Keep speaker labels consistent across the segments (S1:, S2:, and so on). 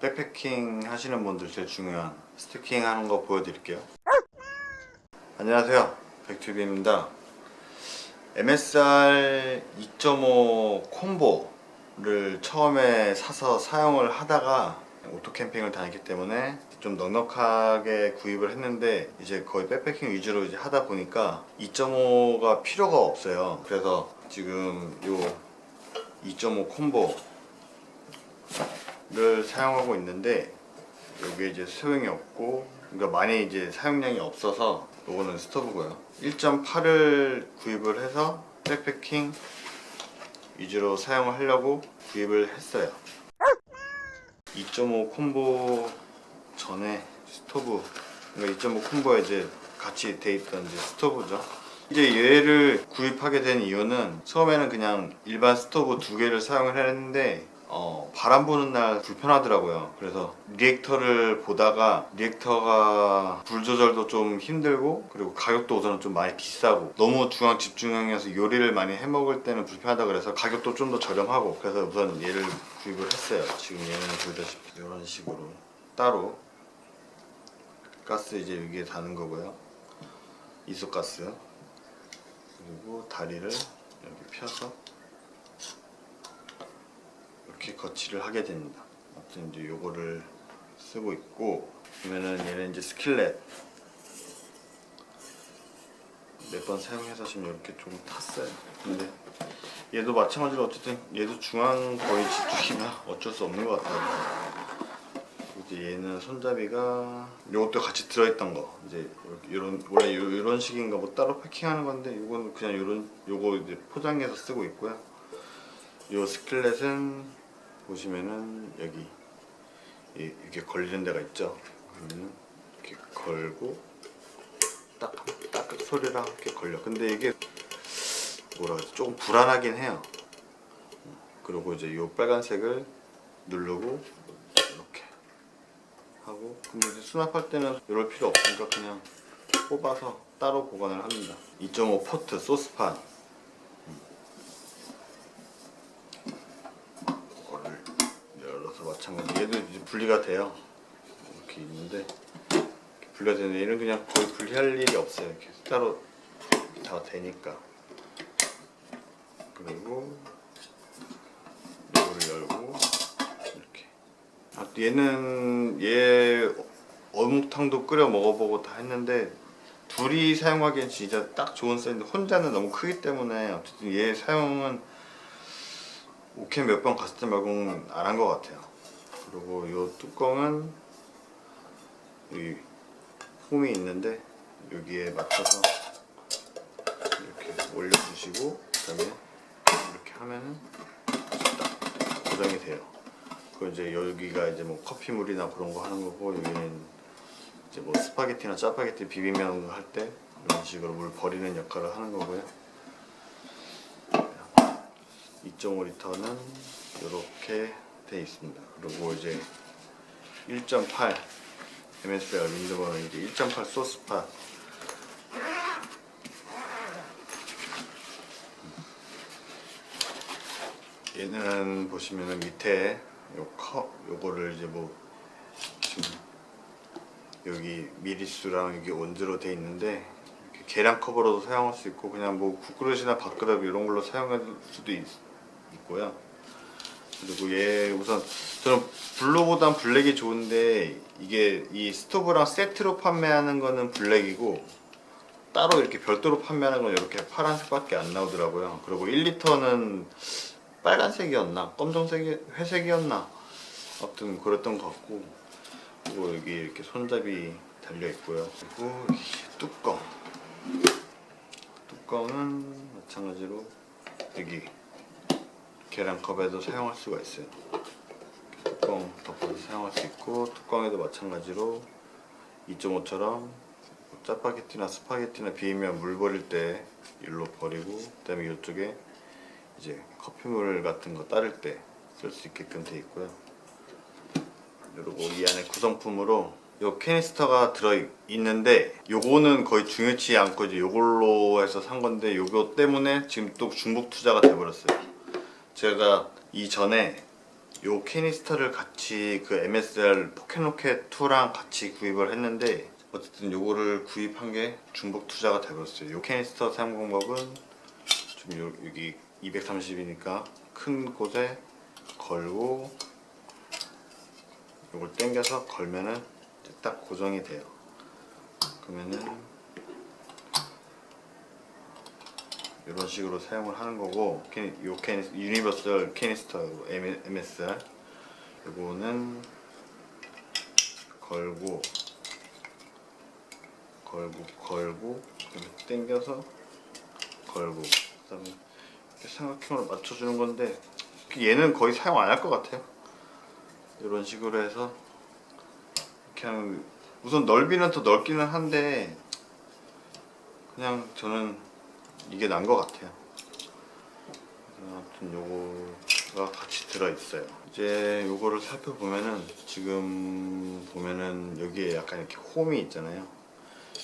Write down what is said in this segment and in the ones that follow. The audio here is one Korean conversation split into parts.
S1: 백패킹 하시는 분들 제일 중요한 스티킹 하는 거 보여드릴게요. 안녕하세요. 백튜비입니다. MSR 2.5 콤보를 처음에 사서 사용을 하다가 오토 캠핑을 다녔기 때문에 좀 넉넉하게 구입을 했는데 이제 거의 백패킹 위주로 이제 하다 보니까 2.5가 필요가 없어요. 그래서 지금 요 2.5 콤보 를 사용하고 있는데 여기에 이제 소용이 없고 그러니까 많이 이제 사용량이 없어서 요거는 스토브고요. 1.8을 구입을 해서 백패킹 위주로 사용을 하려고 구입을 했어요. 2.5 콤보 전에 스토브 그러니까 2.5 콤보에 이제 같이 돼 있던 이제 스토브죠. 이제 얘를 구입하게 된 이유는 처음에는 그냥 일반 스토브 두 개를 사용을 했는데 어, 바람 부는 날 불편하더라고요. 그래서 리액터를 보다가 리액터가 불 조절도 좀 힘들고 그리고 가격도 우선은 좀 많이 비싸고 너무 중앙 집중형이어서 요리를 많이 해 먹을 때는 불편하다 그래서 가격도 좀 더 저렴하고 그래서 우선 얘를 구입을 했어요. 지금 얘는 보다시피 이런 식으로 따로 가스 이제 여기에 다는 거고요. 이소가스 그리고 다리를 여기 펴서 이렇게 거치를 하게 됩니다. 아무튼 이제 요거를 쓰고 있고 그러면은 얘는 이제 스킬렛 몇 번 사용해서 지금 이렇게 좀 탔어요. 근데 얘도 마찬가지로 어쨌든 얘도 중앙 거의 집중이라 어쩔 수 없는 것 같아요. 이제 얘는 손잡이가 요것도 같이 들어있던 거 이제 이런 원래 요, 이런 식인가 뭐 따로 패킹하는 건데 이거는 그냥 이런 요거 이제 포장해서 쓰고 있고요. 요 스킬렛은 보시면은 여기 이- 이렇게 걸리는 데가 있죠. 그러면 이렇게 걸고 딱, 딱 소리랑 이렇게 걸려. 근데 이게 뭐라 그러지? 조금 불안하긴 해요. 그리고 이제 요 빨간색을 누르고 이렇게 하고 근데 이제 수납할 때는 이럴 필요 없으니까 그냥 뽑아서 따로 보관을 합니다. 2.5 포트 소스판 이거를 열어서 마찬가지. 얘도 이제 분리가 돼요. 이렇게 있는데 이렇게 분리가 되는데 얘는 그냥 거의 분리할 일이 없어요. 이렇게 따로 다 되니까. 그리고 이거를 열고 이렇게. 아, 얘는 얘 어묵탕도 끓여 먹어보고 다 했는데 둘이 사용하기엔 진짜 딱 좋은 사이즈인데 혼자는 너무 크기 때문에 어쨌든 얘 사용은 오케이 몇 번 갔을 때 말고는 안 한 것 같아요. 그리고 이 뚜껑은 여기 홈이 있는데 여기에 맞춰서 이렇게 올려주시고 그 다음에 이렇게 하면은 딱 고정이 돼요. 그 이제 여기가 이제 뭐 커피물이나 그런 거 하는 거고 여기는 이제 뭐 스파게티나 짜파게티 비빔면 할 때 이런 식으로 물 버리는 역할을 하는 거고요. 2.5리터는 이렇게 돼 있습니다. 그리고 이제 1.8 MSR 윈드버는 이제 1.8 소스팟 얘는 보시면은 밑에 요컵 요거를 이제 뭐 지금 여기 미리수랑 여기 원즈로 돼 있는데 이렇게 계량 컵으로도 사용할 수 있고 그냥 뭐 국그릇이나 밥그릇 이런 걸로 사용할 수도 있, 있고요. 그리고 얘 우선 저는 블루보단 블랙이 좋은데 이게 이 스토브랑 세트로 판매하는 거는 블랙이고 따로 이렇게 별도로 판매하는 건 이렇게 파란색밖에 안 나오더라고요. 그리고 1리터는 빨간색이었나? 검정색이 회색이었나? 아무튼 그랬던 것 같고. 그리고 여기 이렇게 손잡이 달려 있고요. 그리고 뚜껑. 뚜껑은 마찬가지로 여기 계량컵에도 사용할 수가 있어요. 뚜껑 덮어서 사용할 수 있고 뚜껑에도 마찬가지로 2.5처럼 짜파게티나 스파게티나 비빔면 물 버릴 때 일로 버리고 그 다음에 이쪽에 이제 커피물 같은 거 따를 때 쓸 수 있게끔 돼 있고요. 그리고 이 안에 구성품으로 요 캐니스터가 들어 있는데 요거는 거의 중요치 않고 이제 요걸로 해서 산 건데 요거 때문에 지금 또 중복 투자가 돼 버렸어요. 제가 이전에 요 캐니스터를 같이 그 MSR 포켓로켓 2랑 같이 구입을 했는데 어쨌든 요거를 구입한 게 중복 투자가 돼버렸어요. 요 캐니스터 사용 방법은 좀 요, 여기 230이니까 큰 곳에 걸고 요걸 당겨서 걸면은 딱 고정이 돼요. 그러면은 이런 식으로 사용을 하는 거고 캐니 유니버설 캐니스터 MSR 요거는 걸고 걸고 걸고 당겨서 걸고 그다음에 이렇게 삼각형으로 맞춰주는 건데 얘는 거의 사용 안 할 것 같아요. 이런 식으로 해서 그냥 우선 넓이는 더 넓기는 한데 그냥 저는 이게 난 것 같아요. 아무튼 요거가 같이 들어 있어요. 이제 요거를 살펴보면은 지금 보면은 여기에 약간 이렇게 홈이 있잖아요.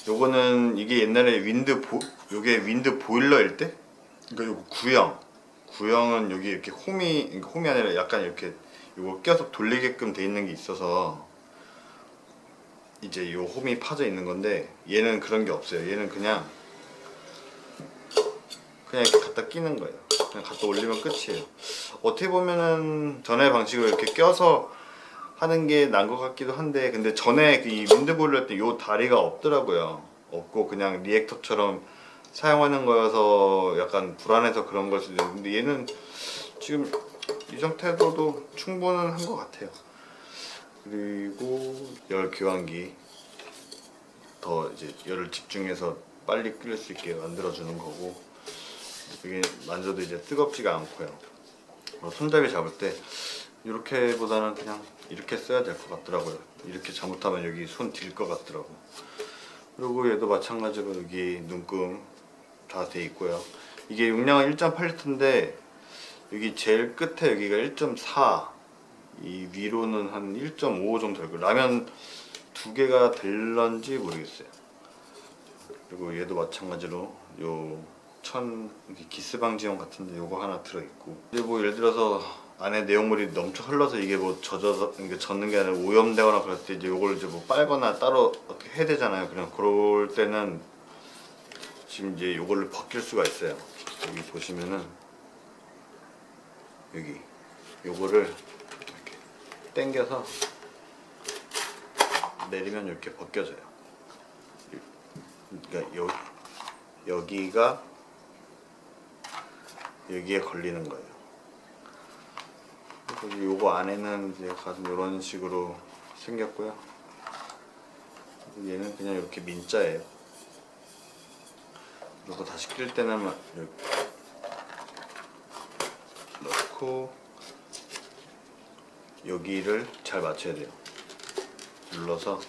S1: 요거는 이게 옛날에 윈드 보 요게 윈드 보일러일 때 그러니까 요거 구형 구형은 여기 이렇게 홈이 그러니까 홈이 아니라 약간 이렇게 요거 껴서 돌리게끔 돼 있는 게 있어서 이제 요 홈이 파져 있는 건데 얘는 그런 게 없어요. 얘는 그냥 그냥 이렇게 갖다 끼는 거예요. 그냥 갖다 올리면 끝이에요. 어떻게 보면은 전에 방식으로 이렇게 껴서 하는 게 난 것 같기도 한데 근데 전에 그이 윈드보일러 때요 다리가 없더라고요. 없고 그냥 리액터처럼 사용하는 거여서 약간 불안해서 그런 걸 수도 있는데 얘는 지금 이 상태로도 충분한 것 같아요. 그리고 열 교환기 더 이제 열을 집중해서 빨리 끓일 수 있게 만들어 주는 거고 이게 만져도 이제 뜨겁지가 않고요. 어, 손잡이 잡을 때 이렇게 보다는 그냥 이렇게 써야 될 것 같더라고요. 이렇게 잘못하면 여기 손 딜 것 같더라고. 그리고 얘도 마찬가지로 여기 눈금 다 돼 있고요. 이게 용량은 1.8리터인데 여기 제일 끝에 여기가 1.4, 이 위로는 한 1.5 정도 되고 라면 두 개가 될런지 모르겠어요. 그리고 얘도 마찬가지로 요 천 기스 방지용 같은데 요거 하나 들어 있고. 이제 뭐 예를 들어서 안에 내용물이 넘쳐 흘러서 이게 뭐 젖어서 이게 젖는 게 아니라 오염되거나 그럴 때 이제 요걸 이제 뭐 빨거나 따로 어떻게 해야 되잖아요. 그냥 그럴 때는 지금 이제 요거를 벗길 수가 있어요. 여기 보시면은 여기 요거를 이렇게 당겨서 내리면 이렇게 벗겨져요. 그러니까 여, 여기가 여기에 걸리는 거예요. 요거 안에는 이제 가슴 이런 식으로 생겼고요. 얘는 그냥 이렇게 민자예요. 그리고 다시 낄 때는 막 이렇게 넣고 여기를 잘 맞춰야 돼요. 눌러서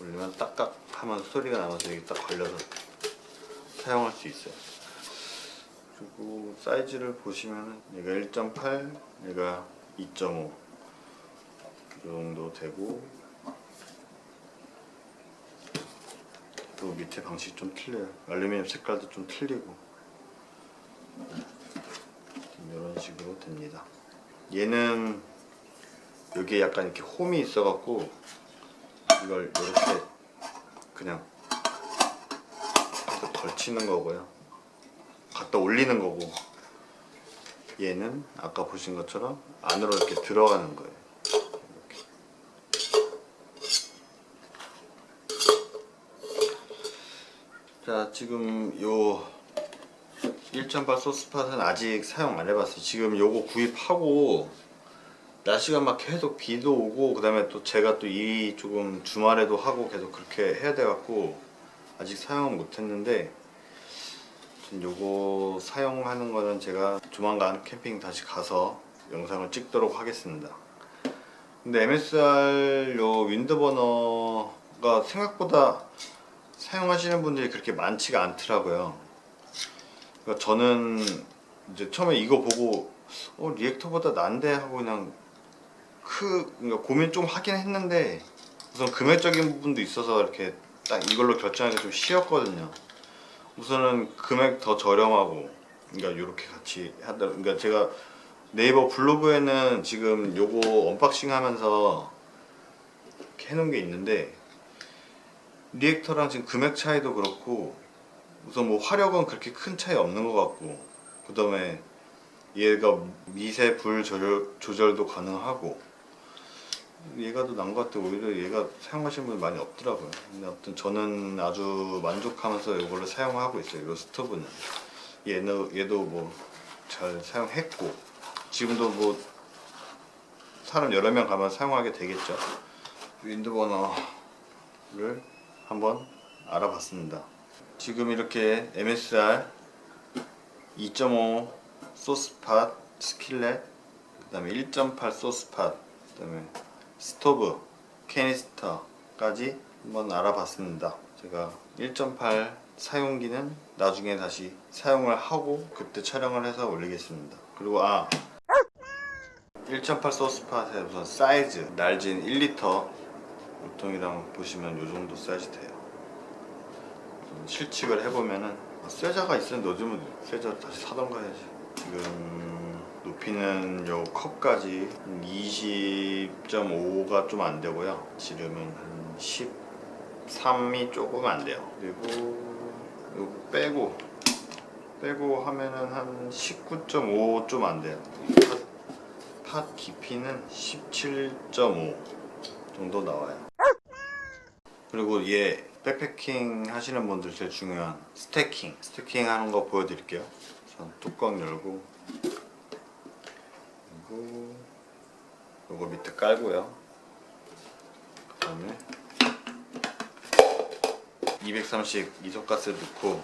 S1: 올리면 딱딱 하면 소리가 나면서 여기 딱 걸려서 사용할 수 있어요. 그리고 사이즈를 보시면은 얘가 1.8, 얘가 2.5이 정도 되고 또 밑에 방식이 좀 틀려요. 알루미늄 색깔도 좀 틀리고 이런 식으로 됩니다. 얘는 여기에 약간 이렇게 홈이 있어 갖고 이걸 이렇게 그냥 갖다 걸치는 거고요. 갖다 올리는 거고 얘는 아까 보신 것처럼 안으로 이렇게 들어가는 거예요. 이렇게. 자 지금 요 1.8 소스팟은 아직 사용 안 해봤어요. 지금 요거 구입하고 날씨가 막 계속 비도 오고 그 다음에 또 제가 또 이 조금 주말에도 하고 계속 그렇게 해야 돼 갖고 아직 사용은 못 했는데 요거 사용하는 거는 제가 조만간 캠핑 다시 가서 영상을 찍도록 하겠습니다. 근데 MSR 요 윈드버너가 생각보다 사용하시는 분들이 그렇게 많지가 않더라고요. 그러니까 저는 이제 처음에 이거 보고 어 리액터보다 난데 하고 그냥 크 그러니까 고민 좀 하긴 했는데 우선 금액적인 부분도 있어서 이렇게 딱 이걸로 결정하기 좀 쉬웠거든요. 우선은 금액 더 저렴하고 그러니까 이렇게 같이 하다 그러니까 제가 네이버 블로그에는 지금 요거 언박싱 하면서 해놓은 게 있는데 리액터랑 지금 금액 차이도 그렇고 우선 뭐 화력은 그렇게 큰 차이 없는 것 같고 그 다음에 얘가 미세 불 조절, 조절도 가능하고 얘가 더 나은 것 같아요. 오히려 얘가 사용하시는 분이 많이 없더라고요. 근데 아무튼 저는 아주 만족하면서 이거를 사용하고 있어요. 이 스토브는. 얘는, 얘도 뭐 잘 사용했고 지금도 뭐 사람 여러 명 가면 사용하게 되겠죠. 윈드 버너를 한번 알아봤습니다. 지금 이렇게 MSR 2.5 소스팟 스킬렛 그 다음에 1.8 소스팟 그 다음에 스토브 캐니스터까지 한번 알아봤습니다. 제가 1.8 사용기는 나중에 다시 사용을 하고 그때 촬영을 해서 올리겠습니다. 그리고 아 1.8 소스팟의 우선 사이즈 날진 1리터 물통이랑 보시면 이 정도 사이즈 돼요. 실측을 해보면은 쇠자가 있으면 넣어주면 쇠자 다시 사던가 해야지. 지금 높이는 요 컵까지 20.5가 좀 안 되고요. 지름은 한 13이 조금 안 돼요. 그리고 요거 빼고 빼고 하면은 한 19.5 좀 안 돼요. 팟, 팟 깊이는 17.5 정도 나와요. 그리고 얘 백패킹 하시는 분들 제일 중요한 스태킹. 스태킹 하는 거 보여드릴게요. 우선 뚜껑 열고 그리고 요거 밑에 깔고요 그 다음에 230 이소가스 넣고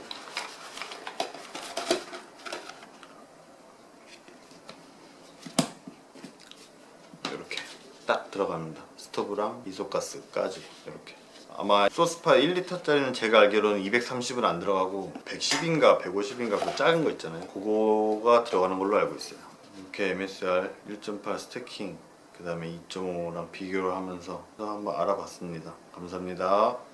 S1: 이렇게 딱 들어갑니다. 스토브랑 이소가스까지 이렇게. 아마 소스파 1리터짜리는 제가 알기로는 230은 안 들어가고 110인가 150인가 그 작은 거 있잖아요. 그거가 들어가는 걸로 알고 있어요. 이렇게 MSR 1.8 스태킹 그 다음에 2.5랑 비교를 하면서 한번 알아봤습니다. 감사합니다.